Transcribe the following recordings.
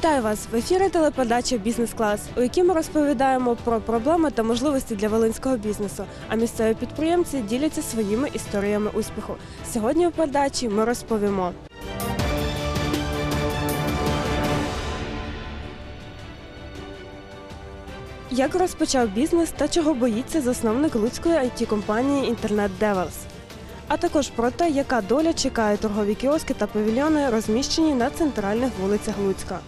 Вітаю вас в ефірі телепередача Бізнес-клас, у якій ми розповідаємо про проблеми та можливості для волинського бізнесу. А місцеві підприємці діляться своїми історіями успіху. Сьогодні у передачі ми розповімо. Як розпочав бізнес та чого боїться засновник луцької it компанії Інтернет Девелс? А також про те, яка доля чекає торгові кіоски та павільйони, розміщені на центральних вулицях Луцька.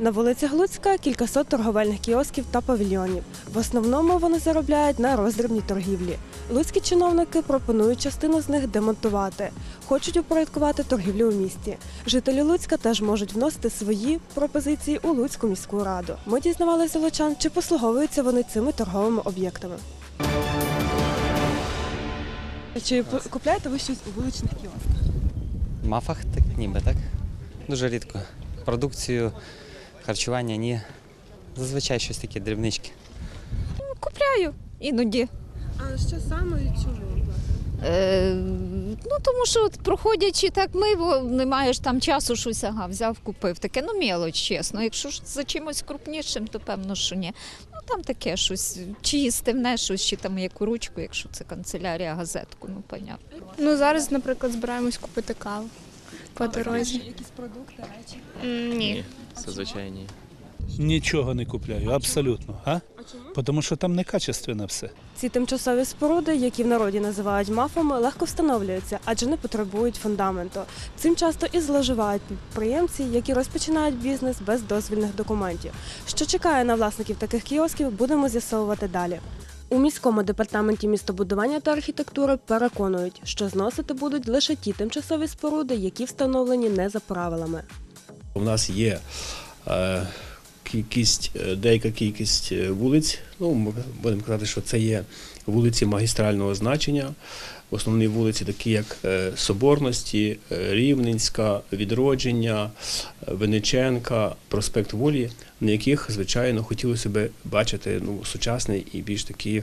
На вулицях Луцька кількасот торговельних кіосків та павільйонів. В основному вони заробляють на роздрібній торгівлі. Луцькі чиновники пропонують частину з них демонтувати, хочуть упорядкувати торгівлю у місті. Жителі Луцька теж можуть вносити свої пропозиції у Луцьку міську раду. Ми дізнавалися лучан, чи послуговуються вони цими торговими об'єктами. Чи купляєте ви щось у вуличних кіосках? Мафах так ніби, так? Дуже рідко. Продукцію, харчування ні. Зазвичай щось таке дрібнички. Купляю іноді. А що саме і чому? Е, ну тому що от проходячи так миво, не маєш там часу щось, ага, взяв, купив. Таке, ну мелоч, чесно. Якщо ж за чимось крупнішим, то певно, що ні. Ну там таке щось, чи їстивне щось, чи там яку ручку, якщо це канцелярія, газетку, ну понятно. Ну зараз, наприклад, збираємось купити каву по дорозі. Якісь продукти, речі. Ні. Зазвичай ні. Нічого не купляю, абсолютно. А? А? Тому що там некачественно все. Ці тимчасові споруди, які в народі називають мафами, легко встановлюються, адже не потребують фундаменту. Цим часто і зловживають підприємці, які розпочинають бізнес без дозвільних документів. Що чекає на власників таких кіосків, будемо з'ясовувати далі. У міському департаменті містобудування та архітектури переконують, що зносити будуть лише ті тимчасові споруди, які встановлені не за правилами. У нас є е, кількість, е, деяка кількість е, вулиць. Ну, ми будемо казати, що це є вулиці магістрального значення. Основні вулиці, такі як Соборності, Рівненська, Відродження, Винниченка, Проспект Волі, на яких, звичайно, хотілося б бачити ну, сучасний і більш такі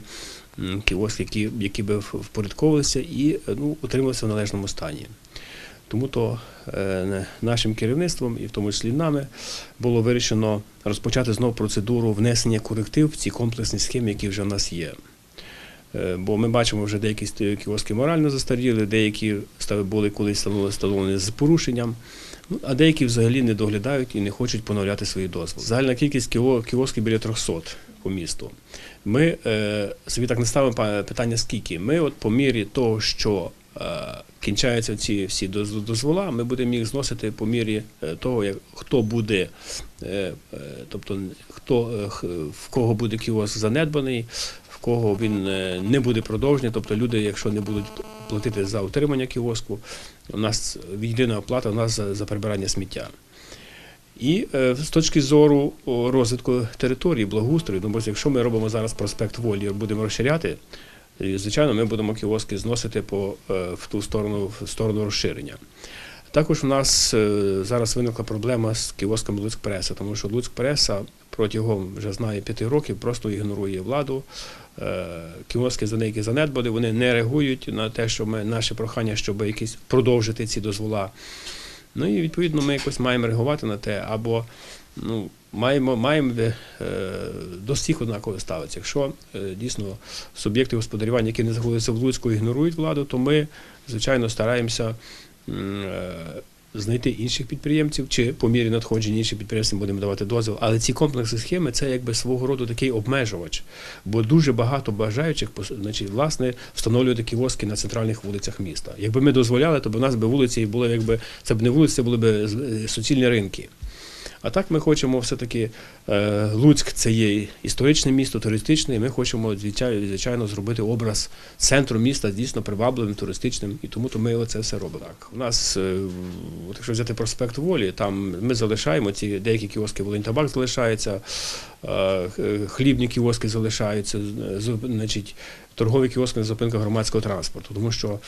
кіоски, які, які би впорядковувалися і ну, утримувалися в належному стані. Тому то е, нашим керівництвом, і в тому числі нами, було вирішено розпочати знову процедуру внесення коректив в ці комплексні схеми, які вже в нас є. Е, Бо ми бачимо, вже деякі кіоски морально застаріли, деякі були колись встановлені- з порушенням, ну, а деякі взагалі не доглядають і не хочуть поновляти свої дозволи. Загальна кількість кіосків біля 300 по місту. Ми е, собі так не ставимо питання, скільки. Ми, от по мірі того, що кінчаються ці всі дозвола, ми будемо їх зносити по мірі е, того, як хто буде, е, е, тобто хто е, в кого буде кіоск занедбаний, в кого він е, не буде продовжений, тобто люди, якщо не будуть платити за утримання кіоску, у нас єдина оплата у нас за, за прибирання сміття. І е, з точки зору розвитку території, благоустрою, ну, бо якщо ми робимо зараз проспект Волі, будемо розширяти, і, звичайно, ми будемо кіоски зносити по, е, в ту сторону, в сторону розширення. Також у нас е, зараз виникла проблема з кіосками Луцьк-Преса, тому що Луцьк-Преса протягом вже знає п'яти років просто ігнорує владу. Е, Кіоски за неї занедбали, вони не реагують на те, що ми наше прохання, щоб якісь продовжити ці дозвола. Ну і відповідно ми якось маємо реагувати на те, або ну, маємо, маємо е, до всіх однаково ставитися. Якщо е, дійсно суб'єкти господарювання, які не знаходяться в Луцьку, ігнорують владу, то ми, звичайно, стараємося е, знайти інших підприємців, чи по мірі надходження інших підприємців будемо давати дозвіл. Але ці комплекси схеми це якби свого роду такий обмежувач, бо дуже багато бажаючих значить, власне встановлювати кіоски на центральних вулицях міста. Якби ми дозволяли, то б у нас би вулиці були якби це б не вулиці, це були б е, суцільні ринки. А так ми хочемо все-таки е, Луцьк це є історичне місто, туристичне, і ми хочемо звичайно, зробити образ центру міста дійсно привабливим, туристичним, і тому то ми оце все робимо. Так, у нас, е, от якщо взяти проспект Волі, там ми залишаємо ці деякі кіоски Волинь Табак залишається, хлібні кіоски залишаються, значить, торгові кіоски на зупинках громадського транспорту, тому що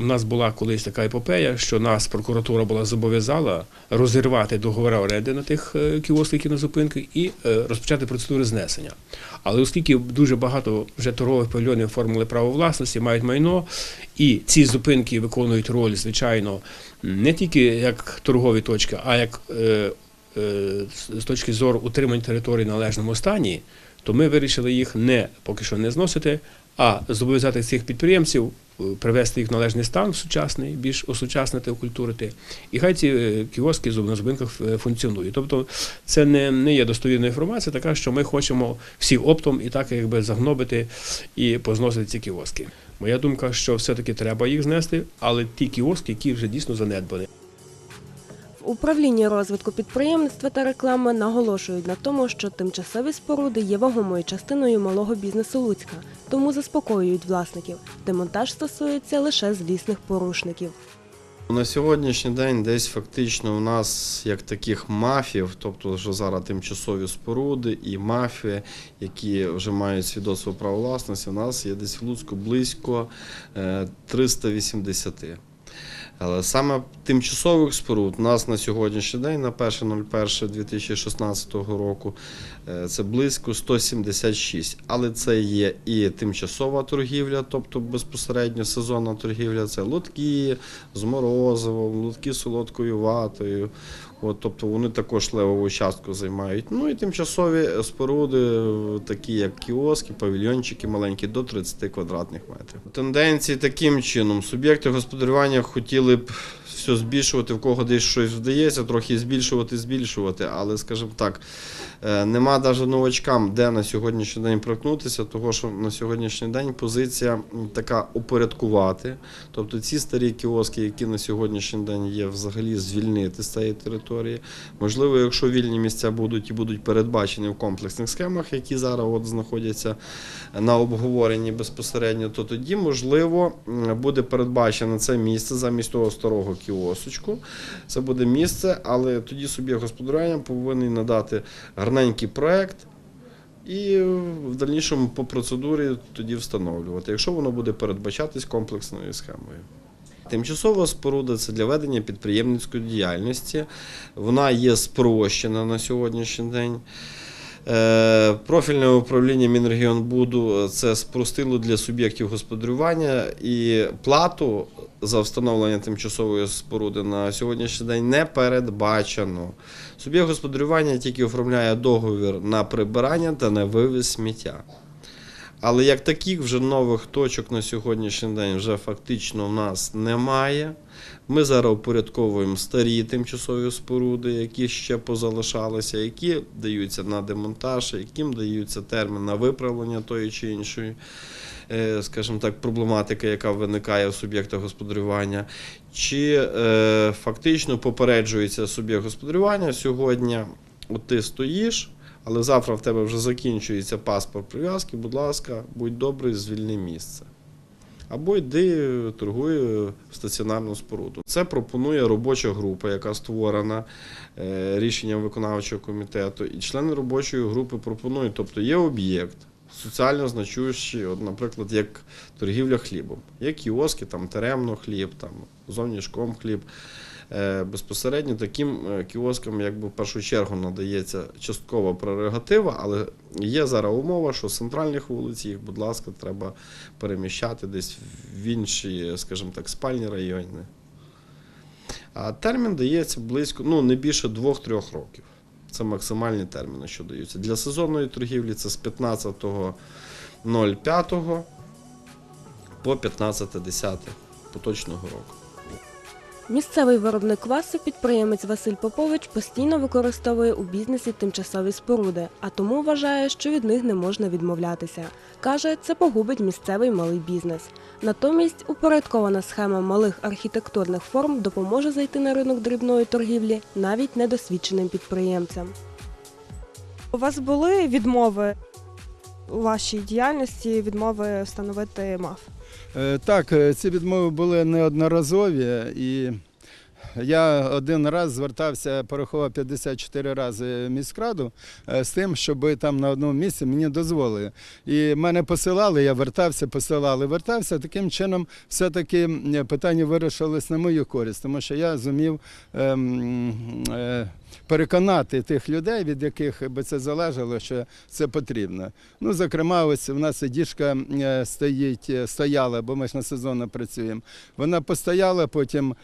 у нас була колись така епопея, що нас прокуратура була зобов'язала розірвати договори оренди на тих е, кіосках, які на зупинках, і е, розпочати процедури знесення. Але оскільки дуже багато вже торгових павільйонів оформили право власності, мають майно, і ці зупинки виконують роль, звичайно, не тільки як торгові точки, а як е, е, з- з точки зору утримання території в належному стані, то ми вирішили їх не поки що не зносити, а зобов'язати цих підприємців е, привести їх в належний стан сучасний, більш осучаснити, окультурити. І хай ці е, кіоски на зупинках е, функціонують. Тобто це не, не є достовірна інформація, така, що ми хочемо всі оптом і так якби загнобити і позносити ці кіоски. Моя думка, що все-таки треба їх знести, але ті кіоски, які вже дійсно занедбані. В управлінні розвитку підприємництва та реклами наголошують на тому, що тимчасові споруди є вагомою частиною малого бізнесу Луцька, тому заспокоюють власників. Демонтаж стосується лише злісних порушників. На сьогоднішній день десь фактично у нас як таких мафів, тобто що зараз тимчасові споруди і мафії, які вже мають свідоцтво права власності, у нас є десь в Луцьку близько е, 380. Але саме тимчасових споруд у нас на сьогоднішній день, на 1.01.2016 року, це близько 176. Але це є і тимчасова торгівля, тобто безпосередньо сезонна торгівля, це лотки з морозивом, лотки з солодкою ватою. От, тобто вони також левову частку займають. Ну і тимчасові споруди, е, такі як кіоски, павільйончики маленькі, до 30 квадратних метрів. Тенденції таким чином. Суб'єкти господарювання хотіли б все збільшувати, в кого десь щось вдається, трохи збільшувати, збільшувати. Але, скажімо так, е, нема навіть новачкам, де на сьогоднішній день проткнутися, того що на сьогоднішній день позиція така упорядкувати. Тобто ці старі кіоски, які на сьогоднішній день є, взагалі звільнити з цієї території. Можливо, якщо вільні місця будуть і будуть передбачені в комплексних схемах, які зараз от знаходяться на обговоренні безпосередньо, то тоді, можливо, буде передбачено це місце замість того старого кіосочку. Це буде місце, але тоді собі господарювання повинен надати гарненький проект. І в дальнішому по процедурі тоді встановлювати, якщо воно буде передбачатись комплексною схемою. Тимчасова споруда це для ведення підприємницької діяльності. Вона є спрощена на сьогоднішній день. Е, Профільне управління Мінрегіонбуду це спростило для суб'єктів господарювання і плату за встановлення тимчасової споруди на сьогоднішній день не передбачено. Суб'єкт господарювання тільки оформляє договір на прибирання та на вивіз сміття. Але як таких вже нових точок на сьогоднішній день вже фактично в нас немає. Ми зараз упорядковуємо старі тимчасові споруди, які ще позалишалися, які даються на демонтаж, яким даються термін на виправлення тої чи іншої, е, скажімо так, проблематики, яка виникає у суб'єкта господарювання, чи е, фактично попереджується суб'єкт господарювання сьогодні. От ти стоїш, але завтра в тебе вже закінчується паспорт прив'язки, будь ласка, будь добрий, звільни місце. Або йди торгуй в стаціонарну споруду. Це пропонує робоча група, яка створена е, рішенням виконавчого комітету. І члени робочої групи пропонують, тобто є об'єкт, соціально значущий, от, наприклад, як торгівля хлібом. Є кіоски, там теремно хліб, там зовнішком хліб. Е, Безпосередньо таким е, кіоскам якби в першу чергу надається часткова прерогатива, але є зараз умова, що з центральних вулиць їх, будь ласка, треба переміщати десь в інші, скажімо так, спальні райони. А термін дається близько, ну не більше 2-3 років. Це максимальні терміни, що даються. Для сезонної торгівлі це з 15.05 по 15.10 поточного року. Місцевий виробник квасу, підприємець Василь Попович, постійно використовує у бізнесі тимчасові споруди, а тому вважає, що від них не можна відмовлятися. Каже, це погубить місцевий малий бізнес. Натомість упорядкована схема малих архітектурних форм допоможе зайти на ринок дрібної торгівлі навіть недосвідченим підприємцям. У вас були відмови вашій діяльності, відмови встановити МАФ? Е, Так, е, ці відмови були неодноразові, і я один раз звертався, порахував 54 рази в міськраду е, з тим, щоб там на одному місці мені дозволили. І мене посилали, я вертався, посилали, вертався. Таким чином, все-таки питання вирішилось на мою користь, тому що я зумів. ем, е, Переконати тих людей, від яких би це залежало, що це потрібно. Ну, зокрема, ось у нас діжка е, стоїть, стояла, бо ми ж на сезонно працюємо. Вона постояла, потім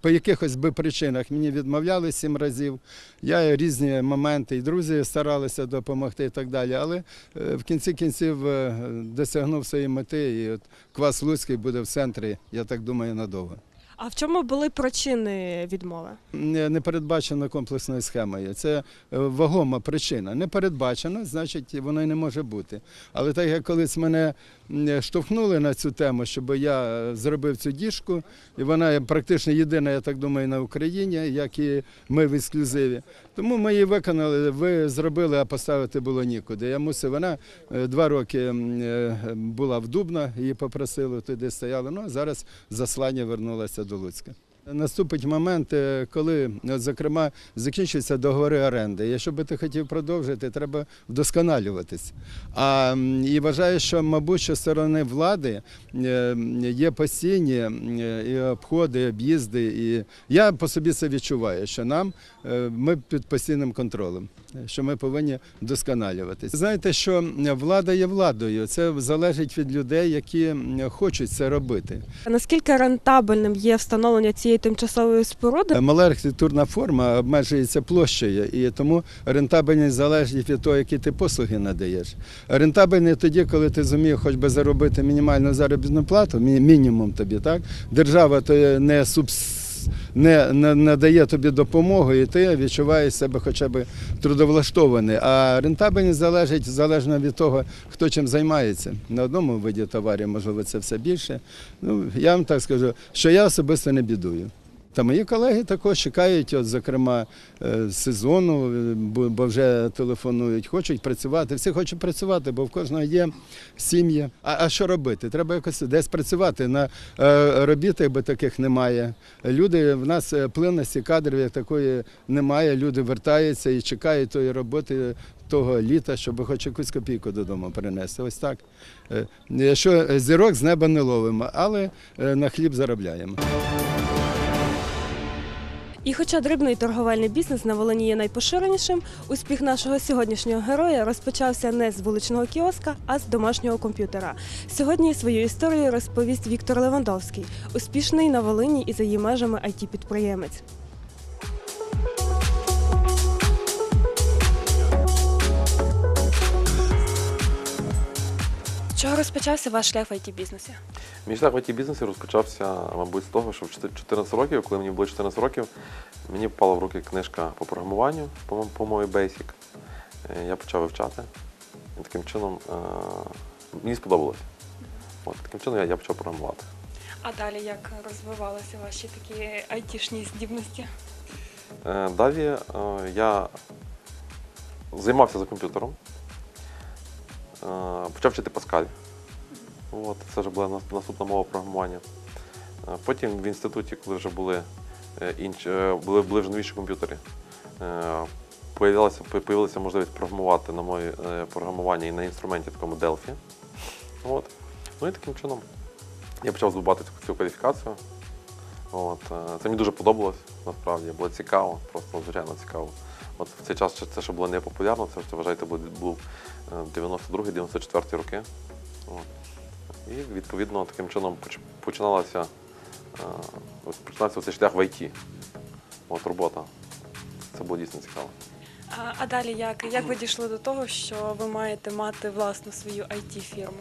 по якихось би причинах мені відмовляли сім разів. Я різні моменти, і друзі старалися допомогти і так далі. Але е, в кінці кінців е, досягнув своєї мети, і от квас Луцький буде в центрі, я так думаю, надовго. А в чому були причини відмови? Не не передбачено комплексною схемою. Це е, вагома причина. Не передбачено, значить, воно й не може бути. Але так як колись мене штовхнули на цю тему, щоб я е, зробив цю діжку, і вона практично єдина, я так думаю, на Україні, як і ми в ексклюзиві. Тому ми її виконали, ви зробили, а поставити було нікуди. Я мусив, вона е, два роки е, була в Дубно, її попросили, туди стояли. Ну, а зараз заслання вернулася до Луцька. Наступить момент, е, коли, зокрема, закінчуються договори оренди. Якщо би ти хотів продовжити, треба вдосконалюватись. А і вважаю, що, мабуть, що сторони влади е, є постійні е, і обходи, і об'їзди. І я по собі це відчуваю, що нам е, ми під постійним контролем, що ми повинні вдосконалюватись. Знаєте, що влада є владою. Це залежить від людей, які хочуть це робити. Наскільки рентабельним є встановлення цієї тимчасової споруди? Мала архітектурна форма обмежується площею, і тому рентабельність залежить від того, які ти послуги надаєш. Рентабельний тоді, коли ти зумів хоч би заробити мінімальну заробітну плату, мінімум тобі, так? Держава то не субс. Не, не надає тобі допомогу, і ти відчуваєш себе хоча б трудовлаштований. А рентабельність залежить залежно від того, хто чим займається. На одному виді товарів, можливо, це все більше. Ну, я вам так скажу, що я особисто не бідую. Та мої колеги також чекають, от, зокрема, е, сезону, бо вже телефонують, хочуть працювати. Всі хочуть працювати, бо в кожного є сім'ї. А, а що робити? Треба якось десь працювати. На е, робітах би таких немає. Люди в нас е, плинності кадрів як такої немає. Люди вертаються і чекають тої роботи. Того літа, щоб хоч якусь копійку додому принести. Ось так. Е, Що зірок з неба не ловимо, але на хліб заробляємо. І хоча дрібний торговельний бізнес на Волині є найпоширенішим, успіх нашого сьогоднішнього героя розпочався не з вуличного кіоска, а з домашнього комп'ютера. Сьогодні свою історію розповість Віктор Левандовський, успішний на Волині і за її межами it підприємець З чого розпочався ваш шлях в it бізнесі? Мій шлях в it бізнесі розпочався, мабуть, з того, що в 14 років, коли мені було 14 років, мені попала в руки книжка по програмуванню, по, по мові Basic. Е, Я почав вивчати. І таким чином е, мені сподобалось. От, таким чином я, я почав програмувати. А далі як розвивалися ваші такі айтішні здібності? Е, Далі е, я займався за комп'ютером, почав вчити Паскаль. От, це вже була наступна мова програмування. Е, Потім в інституті, коли вже були е, інші, е, були, були вже новіші комп'ютери, е, появилася можливість програмувати на е, програмування і на інструменті такому Delphi. От. Ну і таким чином я почав здобувати цю, кваліфікацію. От, е, це мені дуже подобалось, насправді, було цікаво, просто надзвичайно цікаво. От в цей час це ще було не популярно, це ще, вважайте, був, був е, 92-94 роки. От. І відповідно таким чином починалася, е, починався цей шлях в ІТ. От робота. Це було дійсно цікаво. А, а далі як? Як ви дійшли до того, що ви маєте мати власну свою it фірму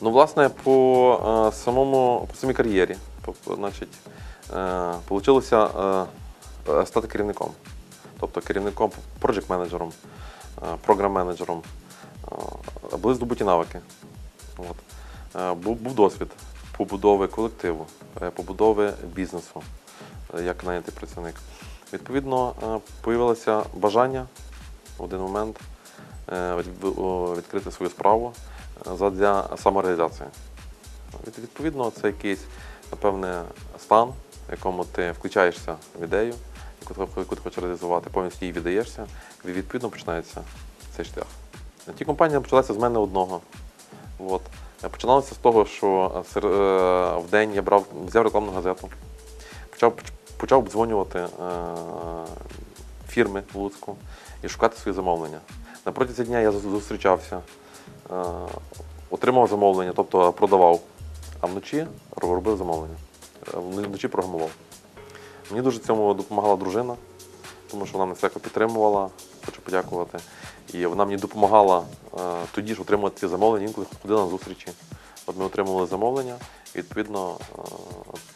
Ну, власне, по е, самому по самій кар'єрі, по- по- значить, е, е, е, стати керівником. Тобто керівником, проджект-менеджером, е, програм-менеджером, е, були здобуті навики. От. Е, був, досвід побудови колективу, е, побудови бізнесу е, як нанятий працівник. Відповідно, е, появилося бажання в один момент е, відкрити свою справу е, задля самореалізації. Відповідно, це якийсь, напевне, стан, в якому ти включаєшся в ідею, яку ти, хочеш реалізувати, повністю їй віддаєшся, відповідно починається цей шлях. Ті компанії почалися з мене одного. От. Починалося з того, що е, е, в день я брав, взяв рекламну газету, почав, почав обдзвонювати е, фірми в Луцьку і шукати свої замовлення. На протязі дня я зустрічався, отримав замовлення, тобто продавав, а вночі робив замовлення. вночі програмував. Мені дуже цьому допомагала дружина, тому що вона мене всяко підтримувала, хочу подякувати. І вона мені допомагала е, тоді ж отримувати ці замовлення, інколи ходила на зустрічі. От ми отримували замовлення, і відповідно е,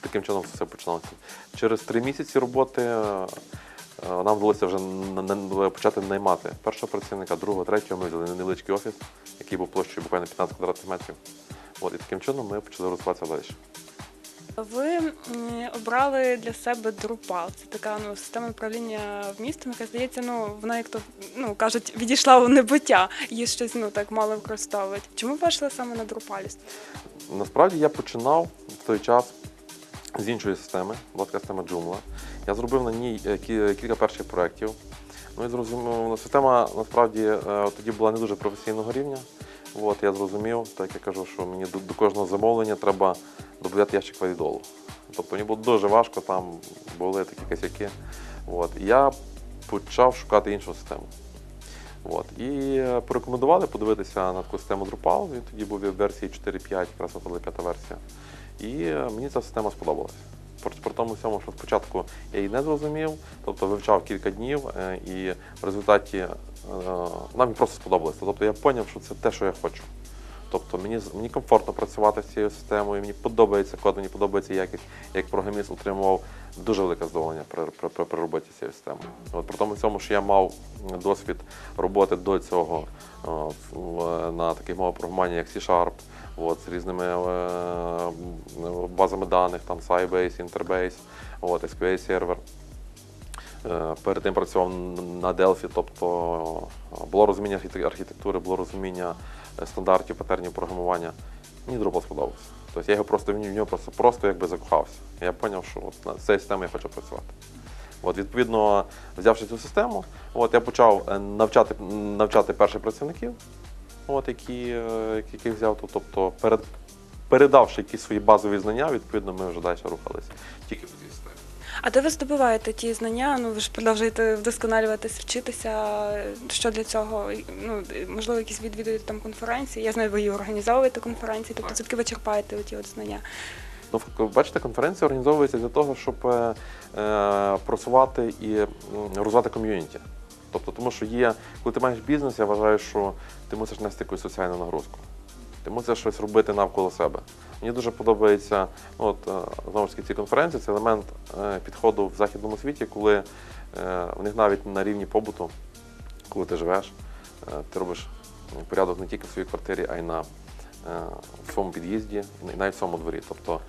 таким чином все починалося. Через три місяці роботи е, нам вдалося вже почати наймати першого працівника, другого, третього. Ми взяли невеличкий офіс, який був площею буквально 15 квадратних метрів. От, і таким чином ми почали розвиватися далі. Ви обрали для себе Drupal. Це така ну, система управління в містом, яка здається, ну вона як то ну кажуть, відійшла у небуття. Її щось ну так мало використовують. Чому ви вийшли саме на Drupal? Насправді я починав в той час з іншої системи, була система Joomla. Я зробив на ній е, кілька перших проєктів. Ну і зрозумів, система насправді е, тоді була не дуже професійного рівня. От, я зрозумів, так я кажу, що мені до, до кожного замовлення треба додати ящик валідолу. Тобто мені було дуже важко, там були такі косяки. От. Я почав шукати іншу систему. От. І е, порекомендували подивитися на таку систему Drupal. Він тоді був в версії 4.5, якраз от була п'ята версія. І е, мені ця система сподобалась. При, тому всьому, що спочатку я її не зрозумів, тобто вивчав кілька днів, е, і в результаті нам просто сподобалося. Тобто я зрозумів, що це те, що я хочу. Тобто мені, мені комфортно працювати з цією системою, мені подобається код, мені подобається якість. Як програміст отримував дуже велике задоволення при, при, при, при роботі з цією системою. От, при тому всьому, що я мав досвід роботи до цього е, на таких мовах програмування, як C-Sharp, от, з різними е, базами даних, там Sybase, Interbase, от, SQL сервер. Е, Перед тим працював на Delphi, тобто е, було розуміння архітектури, було розуміння е, стандартів, патернів програмування. Мені Drupal сподобався. Тобто я його просто в нього просто, просто якби закохався. Я зрозумів, що от на цією системою я хочу працювати. От, відповідно, взявши цю систему, от, я почав навчати, навчати перших працівників, от, які, яких взяв. Тобто, перед, передавши якісь свої базові знання, відповідно, ми вже далі рухалися. Тільки. А де ви здобуваєте ті знання? Ну ви ж продовжуєте вдосконалюватись, вчитися. Що для цього? Ну можливо, якісь відвідуєте там конференції. Я знаю, ви і організовуєте конференції, тобто звідки ви черпаєте ті от знання? Ну, бачите, конференція організовується для того, щоб е, е, просувати і розвивати ком'юніті. Тобто, тому що є, коли ти маєш бізнес, я вважаю, що ти мусиш нести якусь соціальну нагрузку. Ти мусиш щось робити навколо себе. Мені дуже подобається, от, е, знову ж таки, ці конференції, це елемент е, підходу в західному світі, коли е, в них навіть на рівні побуту, коли ти живеш, ти робиш порядок не тільки в своїй квартирі, а й на в своєму під'їзді, навіть в своєму дворі. Тобто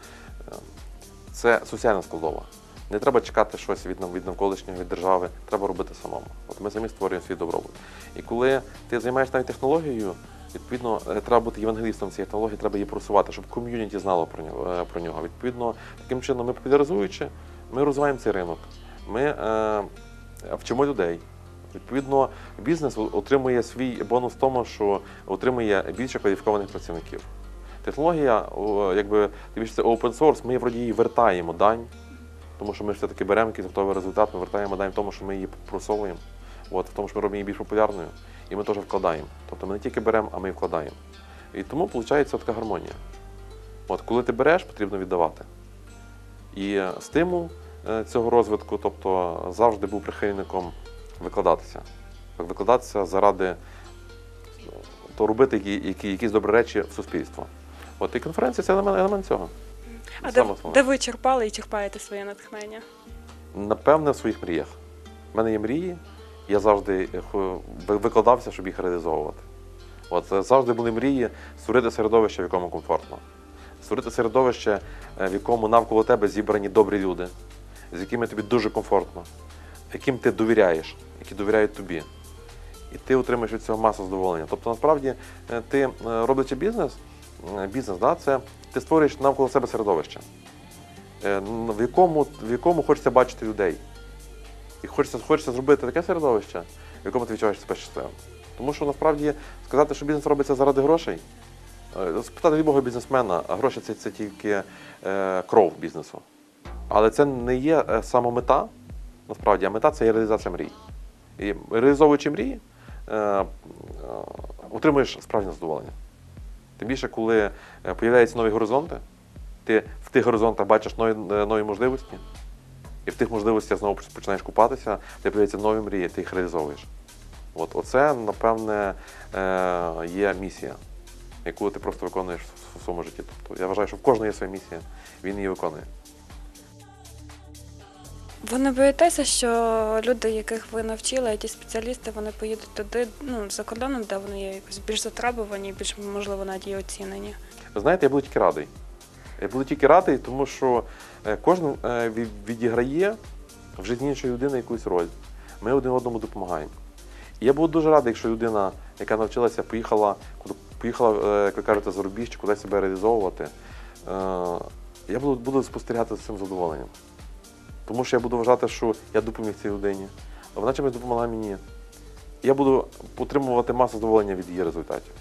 це соціальна складова. Не треба чекати щось від, від навколишнього, від держави, треба робити самому. От ми самі створюємо свій добробут. І коли ти займаєшся навіть технологією, відповідно, е, треба бути євангелістом цієї технології, треба її просувати, щоб ком'юніті знало про нього. е, Про нього. Відповідно, таким чином, ми популяризуючи, ми розвиваємо цей ринок. Ми е, вчимо людей. Відповідно, бізнес отримує свій бонус в тому, що отримує більше кваліфікованих працівників. Технологія, якби тим більше це open source, ми вроді її вертаємо дань, тому що ми все-таки беремо якийсь готовий результат, ми вертаємо дань в тому, що ми її просовуємо, от, в тому, що ми робимо її більш популярною, і ми теж вкладаємо. Тобто ми не тільки беремо, а ми і вкладаємо. І тому виходить така гармонія. От, коли ти береш, потрібно віддавати. І е, стимул е, цього розвитку, тобто завжди був прихильником викладатися. Викладатися заради ну, то робити які, які, якісь добрі речі в суспільство. От і конференція це елемент, елемент цього. А де, де ви черпали і черпаєте своє натхнення? Напевне, в своїх мріях. У мене є мрії, я завжди е, викладався, щоб їх реалізовувати. От е, завжди були мрії створити середовище, в якому комфортно. Створити середовище, е, в якому навколо тебе зібрані добрі люди, з якими тобі дуже комфортно, яким ти довіряєш, які довіряють тобі. І ти отримаєш від цього масу задоволення. Тобто, насправді, ти роблячи бізнес, бізнес, да, це ти створюєш навколо себе середовище, в якому, в якому хочеться бачити людей. І хочеться, хочеться зробити таке середовище, в якому ти відчуваєш себе щасливим. Тому що насправді сказати, що бізнес робиться заради грошей, е, спитати любого бізнесмена, а гроші це, це тільки е, кров бізнесу. Але це не є е, сама мета, насправді, а мета це є реалізація мрій. І реалізовуючи мрії, е, е, отримуєш справжнє задоволення. Тим більше, коли е, появляються нові горизонти, ти в тих горизонтах бачиш нові, е, нові можливості, і в тих можливостях знову починаєш купатися, ти появляються нові мрії, ти їх реалізовуєш. От, оце, напевне, е, є місія, яку ти просто виконуєш в своєму житті. Тобто я вважаю, що в кожного є своя місія, він її виконує. Ви не боїтеся, що люди, яких ви навчили, it спеціалісти, вони поїдуть туди, ну, за кордоном, де вони є якось більш затребувані, більш, можливо, навіть і оцінені. Ви знаєте, я буду тільки радий. Я буду тільки радий, тому що кожен е, відіграє в житті іншої людини якусь роль. Ми один одному допомагаємо. І я буду дуже радий, якщо людина, яка навчилася, поїхала, поїхала, е, як ви кажете, за рубіж чи кудись себе реалізовувати. е, Я буду, буду спостерігати за цим задоволенням. Тому що я буду вважати, що я допоміг цій людині, вона чимось допомогла мені. Я буду отримувати масу задоволення від її результатів.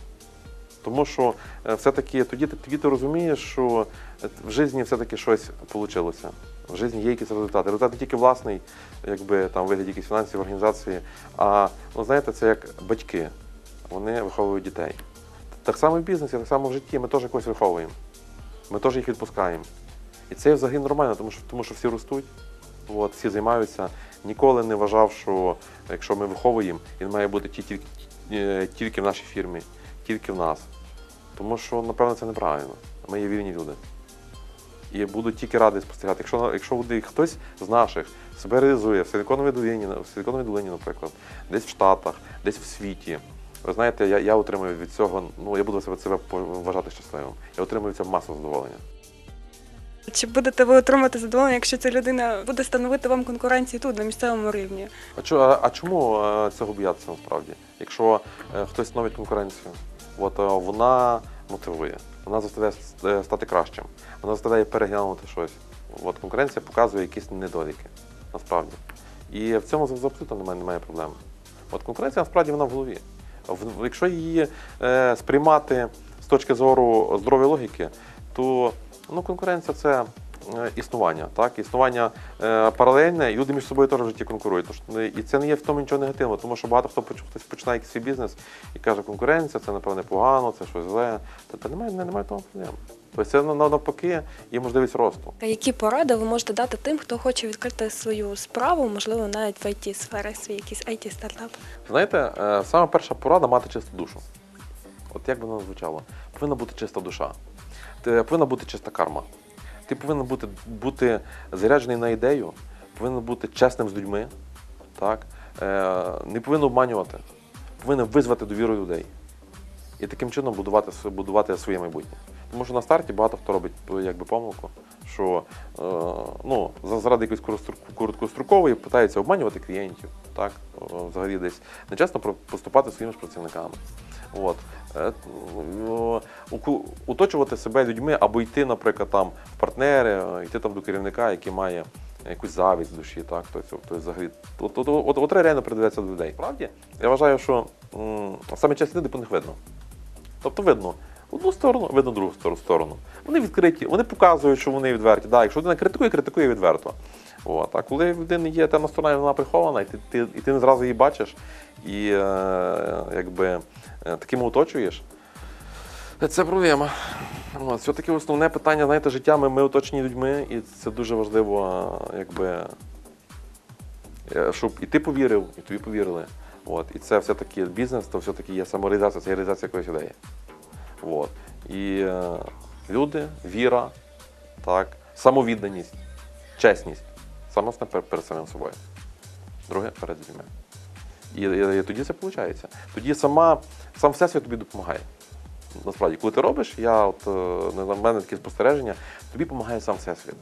Тому що е, все-таки тоді, тоді ти розумієш, що е, в житті все-таки щось вийшло. В житті є якісь результати. Результат не тільки власний, якби там в вигляді якісь фінансів, організації, а ну, знаєте, це як батьки. Вони виховують дітей. Так само в бізнесі, так само в житті. Ми теж когось виховуємо. Ми теж їх відпускаємо. І це взагалі нормально, тому що, тому що всі ростуть, от, всі займаються. Ніколи не вважав, що якщо ми виховуємо, він має бути тільки, е, тільки в нашій фірмі, тільки в нас. Тому що, напевно, це неправильно. Ми є вільні люди. І буду тільки радий спостерігати. Якщо, якщо буде хтось з наших себе реалізує в Силіконовій долині, в Силіконовій долині, наприклад, десь в Штатах, десь в світі. Ви знаєте, я, я отримую від цього, ну я буду себе, себе вважати щасливим. Я отримую від цього масу задоволення. Чи будете ви отримати задоволення, якщо ця людина буде становити вам конкуренцію тут, на місцевому рівні? А, чо- а, а чому е, цього боятися насправді? Якщо е, хтось становить конкуренцію, от, е, вона мотивує, вона заставляє е, стати кращим, вона заставляє переглянути щось. От, конкуренція показує якісь недоліки, насправді. І в цьому абсолютно немає, немає проблем. От конкуренція насправді вона в голові. Якщо її е, сприймати з точки зору здорової логіки, то ну, конкуренція це існування. Так? Існування е, паралельне, люди між собою теж в житті конкурують. Тож, е, і це не є в тому нічого негативного, тому що багато хто хтось починає якийсь свій бізнес і каже, конкуренція, це напевне погано, це щось зле. Та, та немає, немає того проблем. Тобто це навпаки є можливість росту. Які поради ви можете дати тим, хто хоче відкрити свою справу, можливо, навіть в it сфері свій якийсь it стартап? Знаєте, е, саме перша порада мати чисту душу. От як би воно звучало? Повинна бути чиста душа. Повинна бути чиста карма. Ти повинен бути, бути заряджений на ідею, повинен бути чесним з людьми, так? Е, не повинен обманювати, повинен визвати довіру людей. І таким чином будувати, будувати своє майбутнє. Тому що на старті багато хто робить е, якби, помилку, що е, ну, заради якоїсь короткострокової питаються обманювати клієнтів, так? Е, взагалі десь нечесно поступати своїми ж працівниками. От. Е, уку- Уточувати себе людьми або йти, наприклад, там в партнери, е, йти там до керівника, який має якусь завість в душі, так? Тобто, тобто взагалі, от, от, от, от реально придивлятися до людей. Справді, я вважаю, що м, саме чесні люди по них видно. Тобто видно одну сторону, видно другу сторону. Вони відкриті, вони показують, що вони відверті. Да, якщо людина критикує, критикує відверто. От. А коли в людини є темна сторона, і вона прихована, і ти, ти, і ти не зразу її бачиш, і е, якби е, таким оточуєш, це проблема. От, все-таки основне питання, знаєте, життя ми, ми оточені людьми, і це дуже важливо, е, якби, е, щоб і ти повірив, і тобі повірили. От. І це все-таки бізнес, то все-таки є самореалізація, це є реалізація якоїсь ідеї. От. І е, люди, віра, так, самовідданість, чесність. Саме перед самим собою. Друге перед людьми. І, і, і тоді це виходить. Тоді сама, сам всесвіт тобі допомагає. Насправді, коли ти робиш, я от, е, в мене такі спостереження, тобі допомагає сам всесвіт.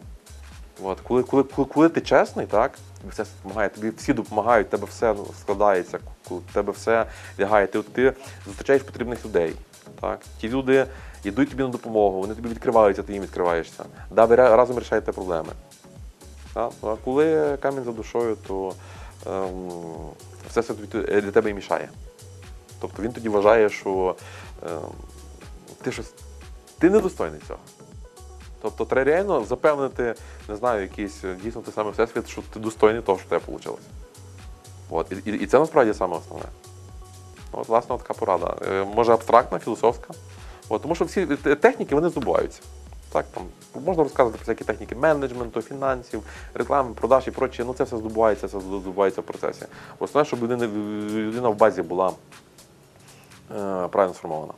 От, коли, коли, коли, коли ти чесний, так, тобі все допомагає, тобі всі допомагають, тебе все складається, коли тебе все лягає, ти, ти зустрічаєш потрібних людей. Так? Ті люди йдуть тобі на допомогу, вони тобі відкриваються, ти їм відкриваєшся. Да, ви ра- разом вирішаєте проблеми. А коли камінь за душою, то ем, все це для тебе і мішає. Тобто він тоді вважає, що ем, ти щось ти недостойний цього. Тобто треба реально запевнити, не знаю, якийсь е, дійсно той самий всесвіт, що ти достойний того, що тебе вийшло. От. І, і, і це насправді саме основне. От, власне, така порада. Е, Може абстрактна, філософська. От, тому що всі техніки вони здобуваються. Так, там можна розказувати про всякі техніки менеджменту, фінансів, реклами, продаж і проче. Ну це все здобувається, це здобувається в процесі. Основне, щоб людина, людина в базі була е, правильно сформована.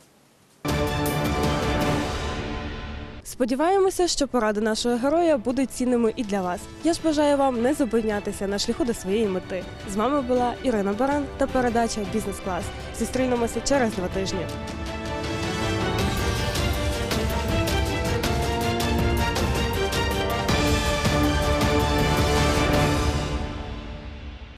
Сподіваємося, що поради нашого героя будуть цінними і для вас. Я ж бажаю вам не зупинятися на шляху до своєї мети. З вами була Ірина Баран та передача Бізнес клас. Зустрінемося через два тижні.